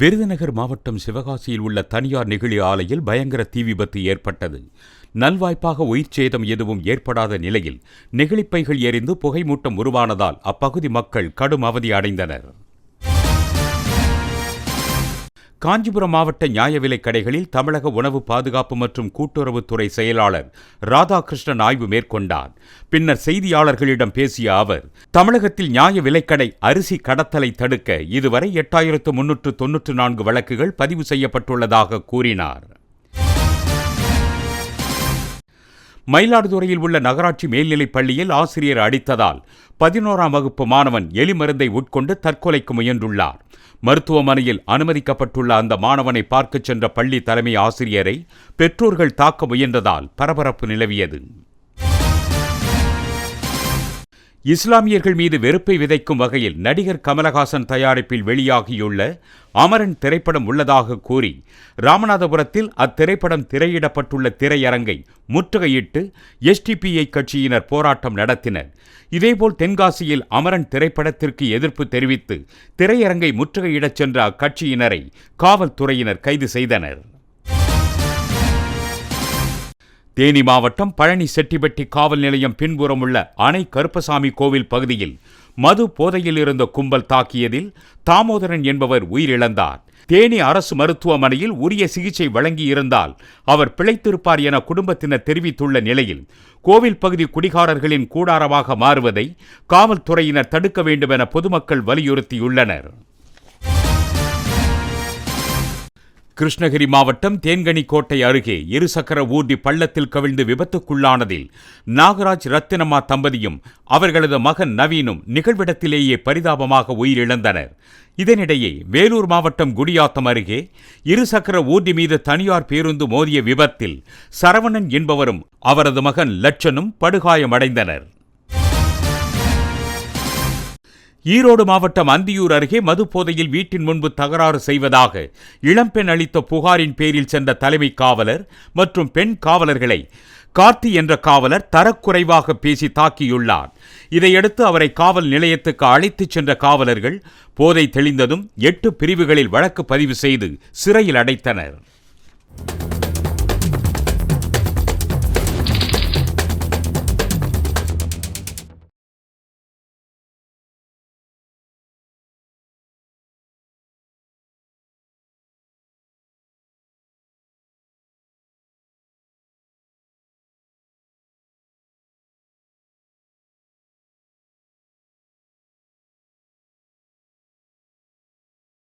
விருதுநகர் மாவட்டம் சிவகாசியில் உள்ள தனியார் நெகிழி ஆலையில் பயங்கர தீ விபத்து ஏற்பட்டது. நல்வாய்ப்பாக உயிர் சேதம் எதுவும் ஏற்படாத நிலையில் நெகிழிப்பைகள் எரிந்து புகைமூட்டம் உருவானதால் அப்பகுதி மக்கள் கடும் அவதி அடைந்தனர். காஞ்சிபுரம் மாவட்ட நியாய விலைக் கடைகளில் தமிழக உணவு பாதுகாப்பு மற்றும் கூட்டுறவுத்துறை செயலாளர் ராதாகிருஷ்ணன் ஆய்வு மேற்கொண்டார். பின்னர் செய்தியாளர்களிடம் பேசிய அவர் தமிழகத்தில் நியாய விலைக்கடை அரிசி கடத்தலை தடுக்க இதுவரை எட்டாயிரத்து முன்னூற்று தொன்னூற்று நான்கு வழக்குகள் பதிவு செய்யப்பட்டுள்ளதாக கூறினார். மயிலாடுதுறையில் உள்ள நகராட்சி மேல்நிலைப் பள்ளியில் ஆசிரியர் அடித்ததால் பதினோராம் வகுப்பு மாணவன் எலி மருந்தை உட்கொண்டு தற்கொலைக்கு முயன்றுள்ளார். மருத்துவமனையில் அனுமதிக்கப்பட்டுள்ள அந்த மாணவனை பார்க்கச் சென்ற பள்ளி தலைமை ஆசிரியரை பெற்றோர்கள் தாக்க முயன்றதால் பரபரப்பு நிலவியது. இஸ்லாமியர்கள் மீது வெறுப்பை விதைக்கும் வகையில் நடிகர் கமலஹாசன் தயாரிப்பில் வெளியாகியுள்ள அமரன் திரைப்படம் உள்ளதாக கூறி ராமநாதபுரத்தில் அத்திரைப்படம் திரையிடப்பட்டுள்ள திரையரங்கை முற்றுகையிட்டு எஸ்டிபிஐ கட்சியினர் போராட்டம் நடத்தினர். இதேபோல் தென்காசியில் அமரன் திரைப்படத்திற்கு எதிர்ப்பு தெரிவித்து திரையரங்கை முற்றுகையிடச் சென்ற அக்கட்சியினரை காவல்துறையினர் கைது செய்தனர். தேனி மாவட்டம் பழனி செட்டிப்பட்டி காவல் நிலையம் பின்புறம் உள்ள அணை கருப்பசாமி கோவில் பகுதியில் மது போதையில் இருந்த கும்பல் தாக்கியதில் தாமோதரன் என்பவர் உயிரிழந்தார். தேனி அரசு மருத்துவமனையில் உரிய சிகிச்சை வழங்கியிருந்தால் அவர் பிழைத்திருப்பார் என குடும்பத்தினர் தெரிவித்துள்ள நிலையில் கோவில் பகுதி குடிகாரர்களின் கூடாரமாக மாறுவதை காவல்துறையினர் தடுக்க வேண்டும் என பொதுமக்கள் வலியுறுத்தியுள்ளனர். கிருஷ்ணகிரி மாவட்டம் தேன்கனிக்கோட்டை அருகே இருசக்கர ஊர்தி பள்ளத்தில் கவிழ்ந்து விபத்துக்குள்ளானதில் நாகராஜ் ரத்தினம்மா தம்பதியும் அவர்களது மகன் நவீனும் நிகழ்விடத்திலேயே பரிதாபமாக உயிரிழந்தனர். இதனிடையே வேலூர் மாவட்டம் குடியாத்தம் அருகே இருசக்கர ஊர்தி மீது தனியார் பேருந்து மோதிய விபத்தில் சரவணன் என்பவரும் அவரது மகன் லட்சனும் படுகாயமடைந்தனர். ஈரோடு மாவட்டம் அந்தியூர் அருகே மது போதையில் வீட்டின் முன்பு தகராறு செய்வதாக இளம்பெண் அளித்த புகாரின் பேரில் சென்ற தலைமை காவலர் மற்றும் பெண் காவலர்களை கார்த்தி என்ற காவலர் தரக்குறைவாக பேசி தாக்கியுள்ளார். இதையடுத்து அவரை காவல் நிலையத்துக்கு அழைத்துச் சென்ற காவலர்கள் போதை தெளிந்ததும் எட்டு பிரிவுகளில் வழக்கு பதிவு செய்து சிறையில் அடைத்தனர்.